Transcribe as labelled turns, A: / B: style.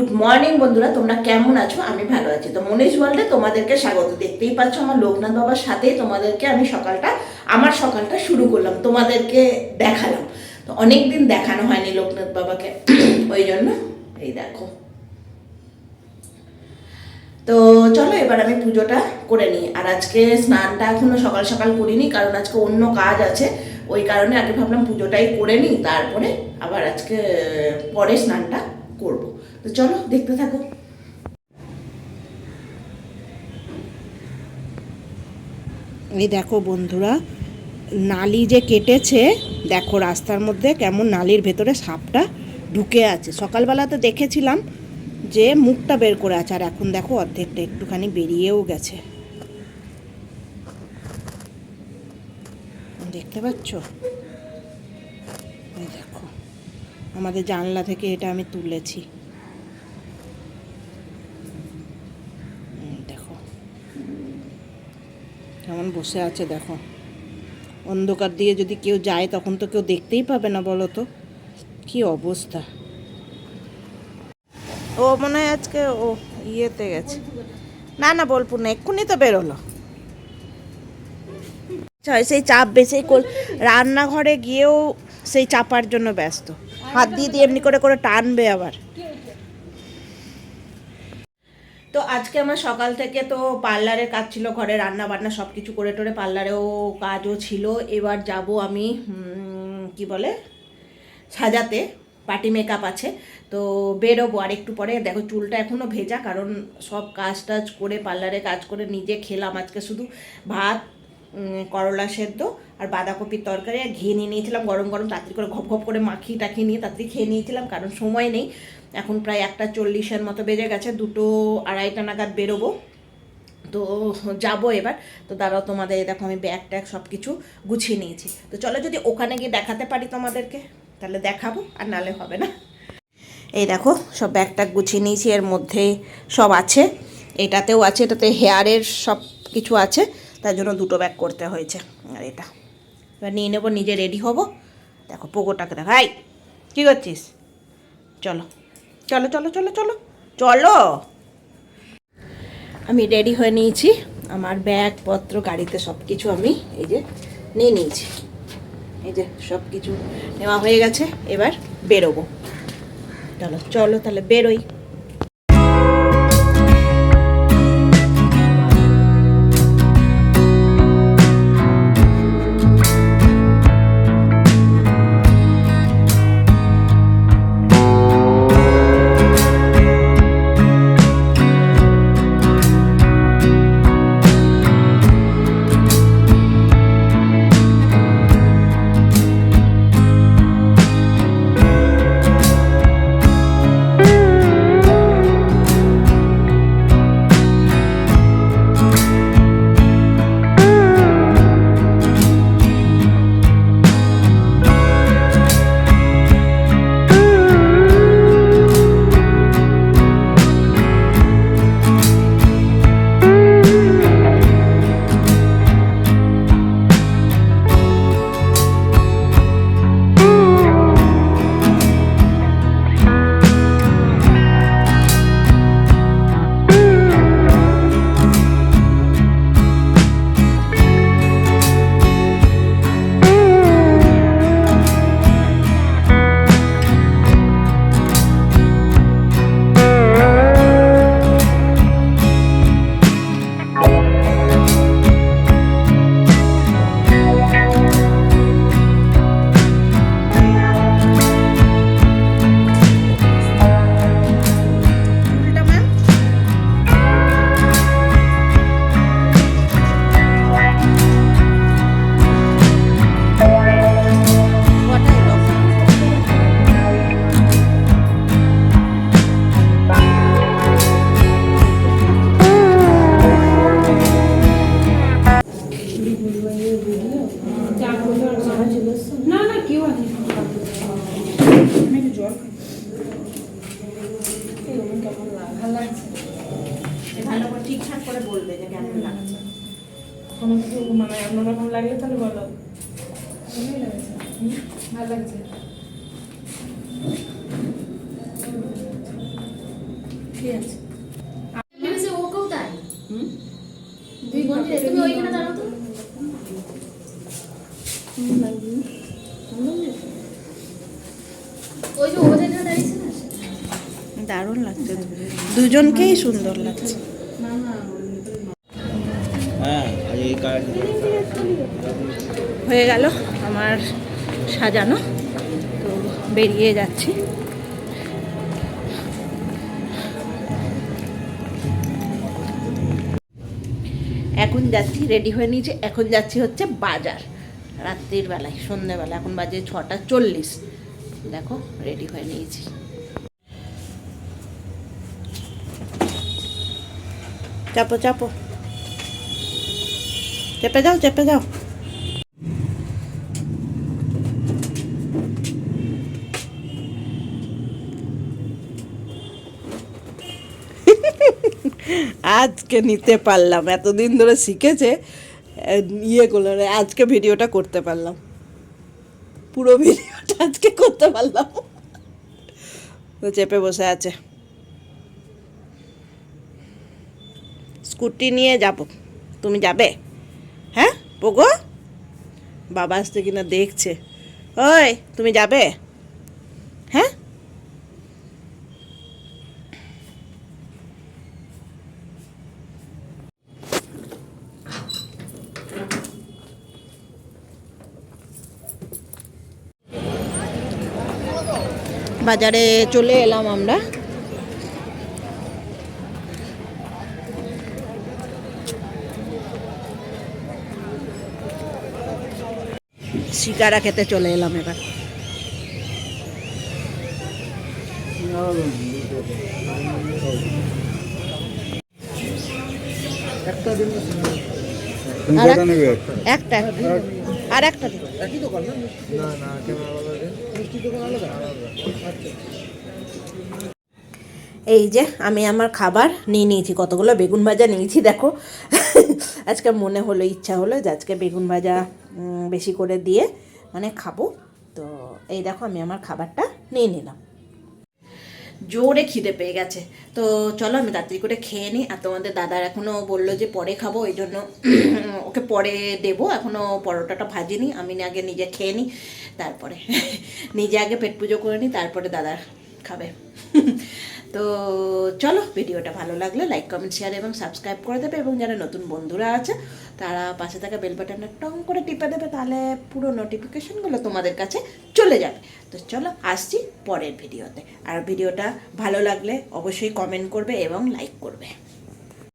A: Good morning বন্ধুরা, তোমরা কেমন আছো? আমি ভালো আছি। তো মনীষ ওয়ার্ল্ডে তোমাদেরকে স্বাগত। দেখতেই পাচ্ছ আমার লোকনাথ বাবার সাথেই তোমাদেরকে আমি সকালটা, আমার সকালটা শুরু করলাম, তোমাদেরকে দেখালাম। তো অনেক দিন দেখানো হয়নি লোকনাথ বাবাকে, ওই জন্য, এই দেখো। তো চলো এবার আমি পুজোটা করে নিই। আর আজকে স্নানটা এখনও সকাল সকাল করিনি, কারণ আজকে অন্য কাজ আছে। ওই কারণে আগে ভাবলাম পুজোটাই করে নিই, তারপরে আবার আজকে পরে স্নানটা করব। তো চলো, দেখতে থাকো। এই দেখো বন্ধুরা, নালি যে কেটেছে, দেখো রাস্তার মধ্যে কেমন নালির ভেতরে সাপটা ঢুকে আছে। সকালবেলাতে দেখেছিলাম যে মুখটা বের করে আছে, আর এখন দেখো অর্ধেকটা একটুখানি বেরিয়েও গেছে। দেখতে পাচ্ছ? দেখো, আমাদের জানলা থেকে এটা আমি তুলেছি হুম, দেখো কেমন বসে আছে, দেখো। অন্ধকার দিয়ে যদি কেউ যায়, তখন তো কেউ দেখতেই পাবে না, বলো তো। কি অবস্থা? ও মনে হয় আজকে ও ইয়েতে গেছে। না না, বোলপুর না, এক্ষুনি তো বেরোলো। সেই চাপ বেশি রান্নাঘরে গিয়েও সেই চাপার জন্য ব্যস্ত। হাত দিয়ে দিয়ে এমনি করে করে টানবে আবার। তো আজকে আমার সকাল থেকে তো পার্লারের কাজ ছিল, ঘরে রান্না বান্না সব কিছু করে টোরে পার্লারেও কাজও ছিল। এবার যাব আমি কি বলে, সাজাতে, পার্টি মেকআপ আছে। তো বেরোবো আর একটু পরে। দেখো চুলটা এখনও ভেজা, কারণ সব কাজ টাজ করে, পার্লারে কাজ করে নিজে খেলাম আজকে শুধু। ভাত করলা সেদ্ধ আর বাঁধাকপির তরকারি আর ঘি নিয়ে নিয়েছিলাম গরম গরম, তাড়াতাড়ি করে ঘপ ঘপ করে মাখিয়ে টাখিয়ে নিয়ে তাড়াতাড়ি খেয়ে নিয়েছিলাম, কারণ সময় নেই। এখন প্রায় একটা চল্লিশের মতো বেজে গেছে, দুটো আড়াইটা নাগাদ বেরোবো। তো যাব এবার। তো দাঁড়াও তোমাদের দেখো আমি ব্যাগ ট্যাগ সব কিছু গুছিয়ে নিয়েছি। তো চলো যদি ওখানে গিয়ে দেখাতে পারি তোমাদেরকে, তাহলে দেখাবো, আর নালে হবে না। এই দেখো, সব ব্যাগ ট্যাগ গুছিয়ে নিয়েছি, এর মধ্যে সব আছে। এটাতেও আছে, এটাতে হেয়ারের সব কিছু আছে। তার জন্য দুটো ব্যাগ করতে হয়েছে। আর এটা। এবার নিয়ে নেব, নিজে রেডি হব। দেখো, পোকোটাকে দেখো। হাই কী করছিস? চলো চলো চলো চলো চলো চলো। আমি রেডি হয়ে নিয়েছি। আমার ব্যাগপত্র গাড়িতে সব কিছু আমি এই যে নিয়ে নিয়েছি। এই যে সব কিছু নেওয়া হয়ে গেছে। এবার বেরোবো। চলো চলো, তাহলে বেরোই।
B: কোনো কিছু মানে অন্যরকম লাগলে তাহলে বলো। ভালোই লাগছে ভালো লাগছে ঠিক আছে
C: তুমি ওইখানে দাঁড়াও তো। ওই যে ও যেখানে দাঁড়িয়েছে না?
A: দারুণ লাগছে। দুজনকেই সুন্দর লাগছে।
D: হয়ে
A: গেল আমার সাজানো। তো বেরিয়ে যাচ্ছি। এখন যাচ্ছি রেডি হয়ে নিয়েছি। এখন যাচ্ছি হচ্ছে বাজার। রাত্রির বেলায়, সন্ধ্যেবেলা। এখন বাজে ছটা চল্লিশ। দেখো রেডি হয়ে নিয়েছি। চাপো চাপো। চেপে যাও চেপে যাও আজকে নিতে পারলাম এতদিন ধরে শিখেছে ইয়ে করল না, আজকে ভিডিওটা করতে পারলাম। পুরো ভিডিওটা আজকে করতে পারলাম। চেপে বসে আছে। স্কুটি নিয়ে যাব। তুমি যাবে? পোগো বাবা আসতে কিনা দেখছে। ওই তুমি যাবে? হ্যাঁ? বাজারে চলে এলাম আমরা। শিকারা খেতে চলে এলাম এবার। আর একটা। আর একটা এই যে আমি আমার খাবার নিয়ে নিয়েছি কতগুলো বেগুন ভাজা নিয়েছি দেখো। আজকে মনে হলো ইচ্ছা হলো যে আজকে বেগুন ভাজা বেশি করে দিয়ে মানে খাব। তো এই দেখো আমি আমার খাবারটা নিয়ে নিলাম। জোরে খিদে পেয়ে গেছে। তো চলো আমি তাড়াতাড়ি করে খেয়ে নিই। আর তোমাদের দাদার এখনও বলল যে পরে খাব ওই জন্য ওকে পরে দেবো। এখনও পরোটাটা ভাজিনি, আমি আগে নিজে খেয়ে নিই, তারপরে নিজে আগে পেট পুজো করে নিই, তারপরে দাদা খাবে। তো চলো, ভিডিওটা ভালো লাগলে লাইক কমেন্ট শেয়ার এবং সাবস্ক্রাইব করে দেবে এবং যারা নতুন বন্ধুরা আছে, তারা পাশে থাকা বেল বাটনটা টং করে টিপে দেবে, তাহলে পুরো নোটিফিকেশনগুলো তোমাদের কাছে চলে যাবে। তো চলো, আসছি পরের ভিডিওতে। আর ভিডিওটা ভালো লাগলে অবশ্যই কমেন্ট করবে এবং লাইক করবে।